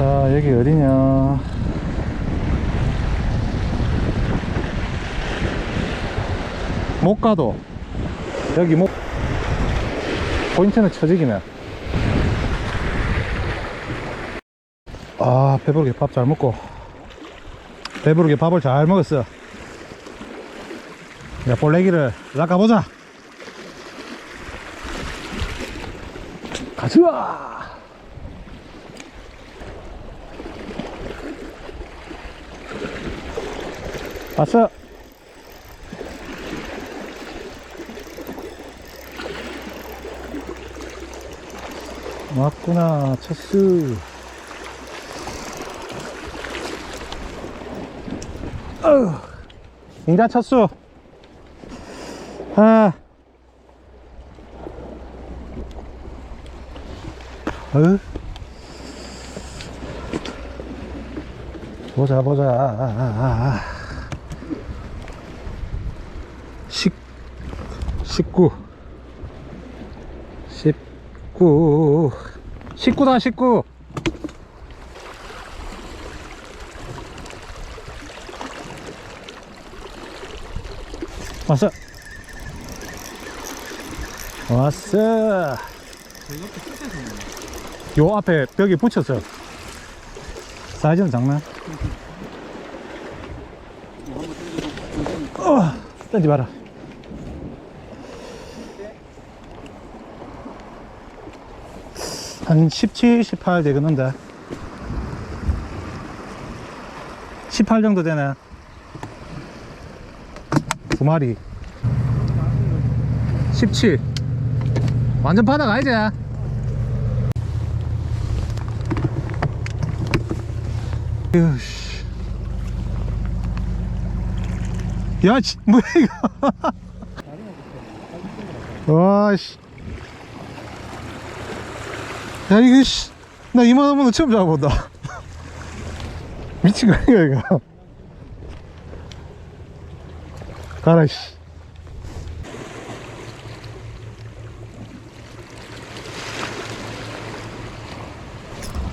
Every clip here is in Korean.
자 여기 어디냐? 못 가도. 여기 못 포인트는 처지기네. 아 배부르게 밥 잘 먹고. 배부르게 밥을 잘 먹었어. 야 볼래기를 낚아보자. 가자 왔어. 왔구나 첫수. 인자 첫수. 아 어휴. 보자 보자 십, 십구. 십구. 십구다 십구. 왔어. 왔어. 요 앞에 벽에 붙였어. 사이즈는 장난? 어, 던지 마라 한 17, 18 되겠는데 18 정도 되네 두 마리 17 완전 아니지? 으씨. 야, 씨, 뭐야 이거? 와, 씨. 야, 이거 씨, 나 이만한 문어 처음 잡아본다. 미친 거 아니야 이거? 가라 씨.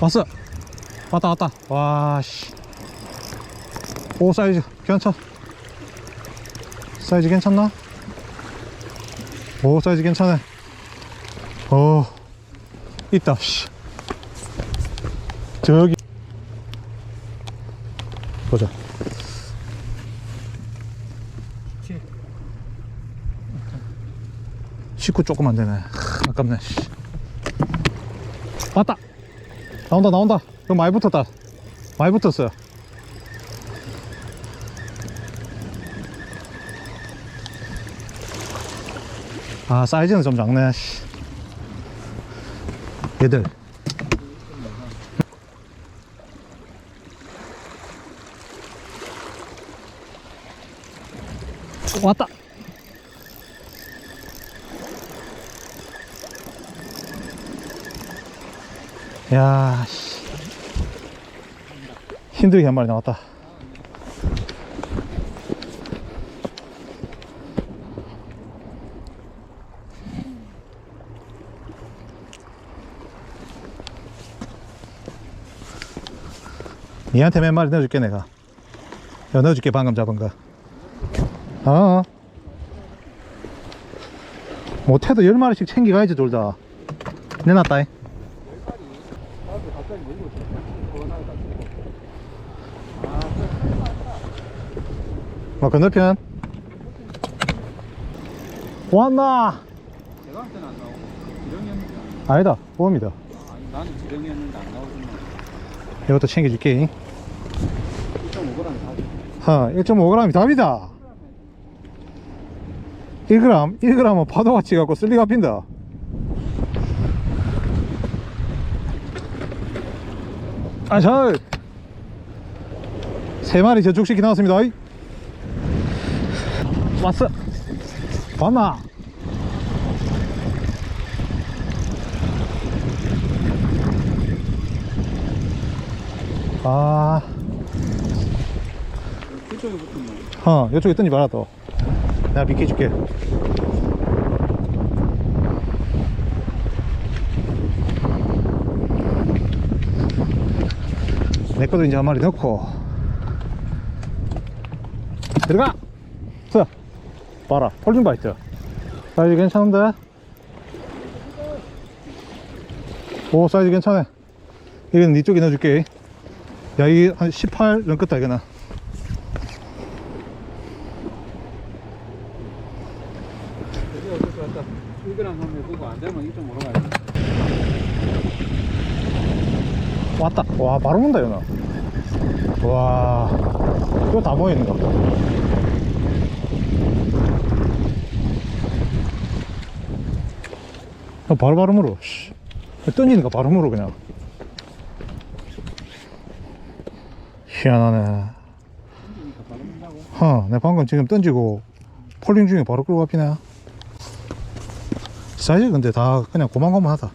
왔어. 왔다 왔다. 와 씨. 오 사이즈 괜찮. 사이즈 괜찮나? 오 사이즈 괜찮네. 어 있다. 씨. 저기 보자. 식구 조금 안 되네. 하, 아깝네. 씨. 왔다. 나온다 나온다. 그럼 많이 붙었다. 많이 붙었어요. 아 사이즈는 좀 작네. 씨. 얘들. 왔다. 야, 씨. 힘들게 한 마리 나왔다. 니한테 몇 마리 넣어줄게 내가. 야, 넣어줄게 방금 잡은 거. 어. 못해도 열 마리씩 챙겨가야지 둘 다. 내놨다. 뭐 건너편 왔나? 아니다 보험이다 나는 나오지만 이것도 챙겨줄게 1.5g 다 어, 1.5g이 답이다. 1g 1g은 파도같이 갖고 쓸 리가 핀다. 아저 세 마리 저축시키 나왔습니다. 왔어. 왔나 아. 그쪽에 붙으면 어, 이쪽에 던지 마라 또. 내가 비켜줄게. 것도 이제 한 마리 넣고. 들어가! 자 봐라. 폴딩 바이트 사이즈 괜찮은데? 오 사이즈 괜찮아. 이건 네 쪽에 넣어줄게 야 이게 한 18 넘겠다 이거는. 그게 어쩔 수 없다. 이거랑 한번 해보고 안 되면 이쪽 으로 가야 돼. 왔다. 와 바로 문다 이거 와 이거 다 모여있는 거 어, 바로바로 물어. 씨. 던지니까 바로 물어 그냥 희한하네 그러니까 바로 문다고. 어, 내 방금 지금 던지고 폴링 중에 바로 끌고 가피네 사이즈 근데 다 그냥 고만고만하다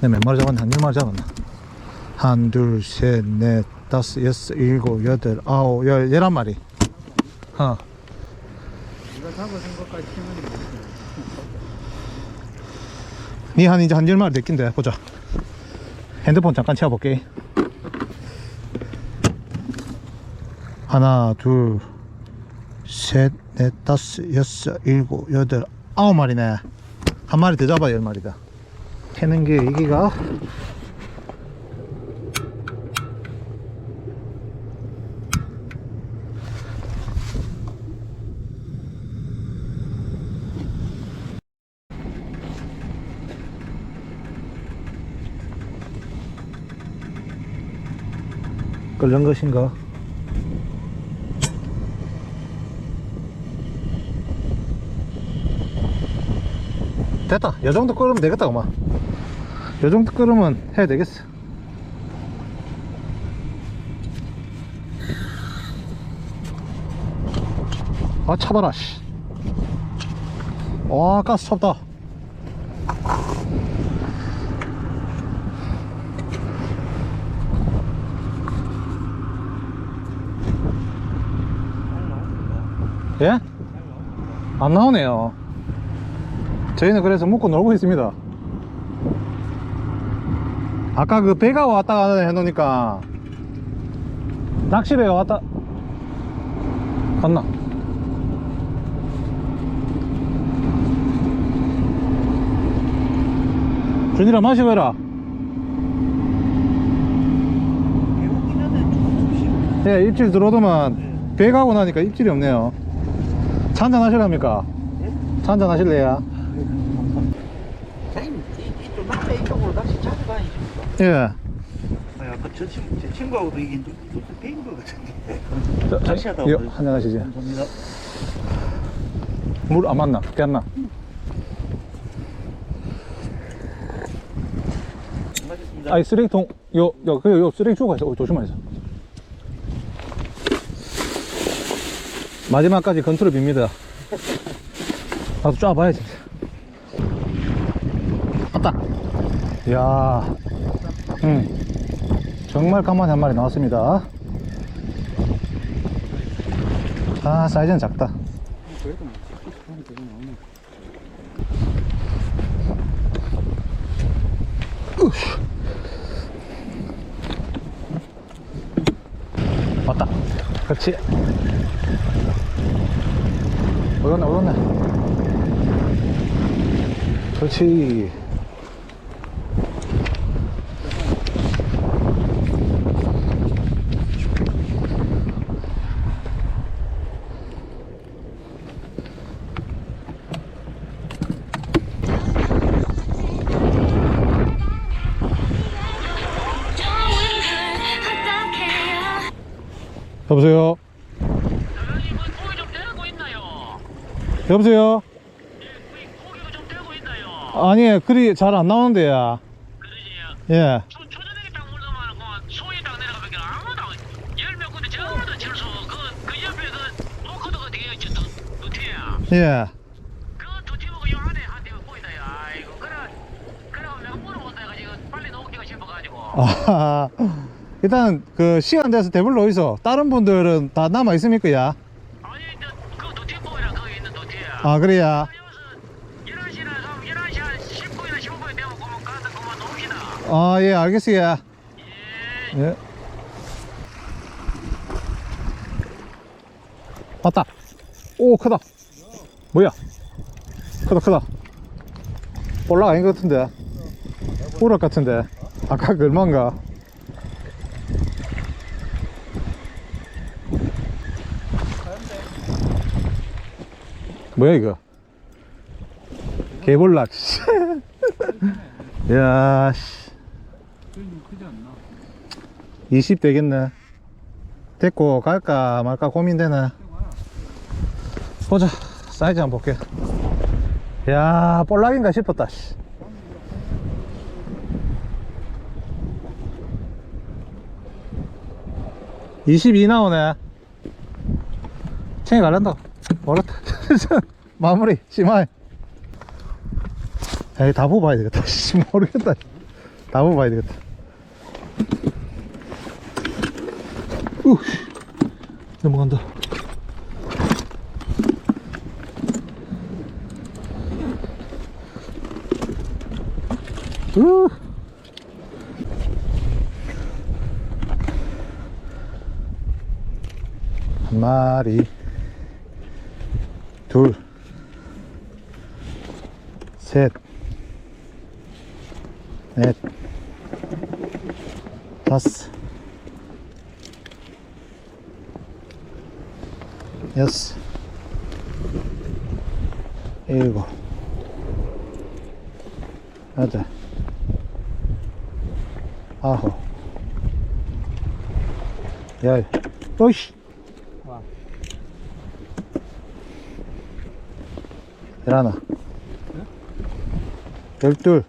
내몇 마리 잡았나? 한 1마리 잡았나? 한, 둘, 셋, 넷, 다섯, 여섯, 일곱, 여덟, 아홉, 열, 열한 마리 어. 네가 잡아준 것까지 치면 뭐. 니한 이제 한 10마리 됐긴데 보자 핸드폰 잠깐 채워볼게 하나 둘셋넷 다섯 여섯 일곱 여덟 아홉 마리네. 한 마리 더 잡아 열 마리다. 캐는 게 이기가. 끓는 것인가 됐다. 요 정도 끓으면 되겠다 그만 요 정도 끓으면 해야 되겠어. 아 차봐라 씨. 와 가스 찹다. 예? 안 나오네요 저희는 그래서 묶고 놀고 있습니다 아까 그 배가 왔다 가다 해놓으니까 낚시배가 왔다 갔나? 준이라 해라 예 입질 들어오더만 배 가고 나니까 입질이 없네요 차 한잔 하실랍니까? 차 한잔 하실래요? 선생님, 이- 이쪽 남해 이쪽으로 낚시 자주 다니십니까? 예 아, 아까 저 친구, 제 친구하고도 이게 누- 누구 뵌것 같은데. 저, 저, 낚시하다 예, 하시지 감사합니다. 물 안 맞나? 깼나? 고맙습니다. 아니 쓰레기통 요, 요, 그, 요 쓰레기 주고 가세요 어, 조심하세요 마지막까지 컨트롤 빕니다 나도 쫙 봐야지 왔다 이야 응. 정말 간만에 한 마리 나왔습니다. 아 사이즈는 작다. 왔다. 그렇지. 올랐네 올랐네. 그렇지 여보세요 사장님, 뭐 고기 좀 데리고 있나요? 여보세요 예, 고기가 좀 되고 있나요? 아니 글이 잘 안 나오는데요 그러지. 예 초, 초저녁에 딱 물더만 그만 소위 딱 내려가면 아무도 열몇 군데 전부 질서 그, 그 옆에 그 되게 두. 예. 그 두티하고 요 안에 한 대가 보이다요. 아이고 그래 그래 내가 물어본다 해가 지금 빨리 녹기가 싶어가지고. 아, 일단 그 시간 돼서 대불러 있어. 다른 분들은 다 남아 있습니까, 야? 아니 두티 보이라 거기 있는 두티야. 아, 그래야. 여기서 11시나 11시 한 10분이나 15분이 되면 그만 가서 그만 놉시다. 아, 예, 알겠어요. 예, 예. 왔다. 오, 크다. 뭐야? 크다, 크다. 볼락 아닌 것 같은데. 우락 같은데. 아까 그 얼마인가? 뭐야, 이거? 개볼락. 씨. 야, 씨. 좀 크지 않나? 20 되겠네. 됐고, 갈까 말까 고민되네. 보자. 사이즈 한번 볼게. 야, 볼락인가 싶었다, 씨. (22) 나오네 챙이 갈란다 모르겠다 마무리 심하이 에이 다 뽑아야 되겠다. 씨, 모르겠다. 다 뽑아야 되겠다. 우 넘어간다. 우한 마리 둘 셋, 넷, 다섯, 여섯, 일곱, 여덟, 아홉, 열, 오이씨, 와. 열하나, 열둘,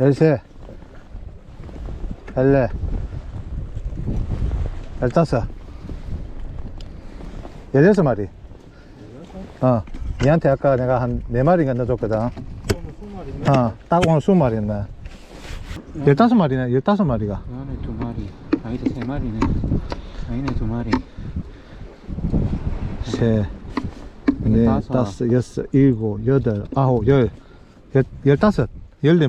열세, 열네, 열다섯, 열여섯 마리. 어, 니한테 아까 내가 한 네 마리가 넣어줬거든. 오늘 수 마리네. 어, 딱 오늘 스무 마리였네. 열다섯 마리네, 열다섯 마리가. 그 안에 두 마리. 아니다 세 마리네. 아니네 두 마리. 세, 네, 다섯. 여섯, 일곱, 여덟, 아홉, 열, 열, 열다섯, 열네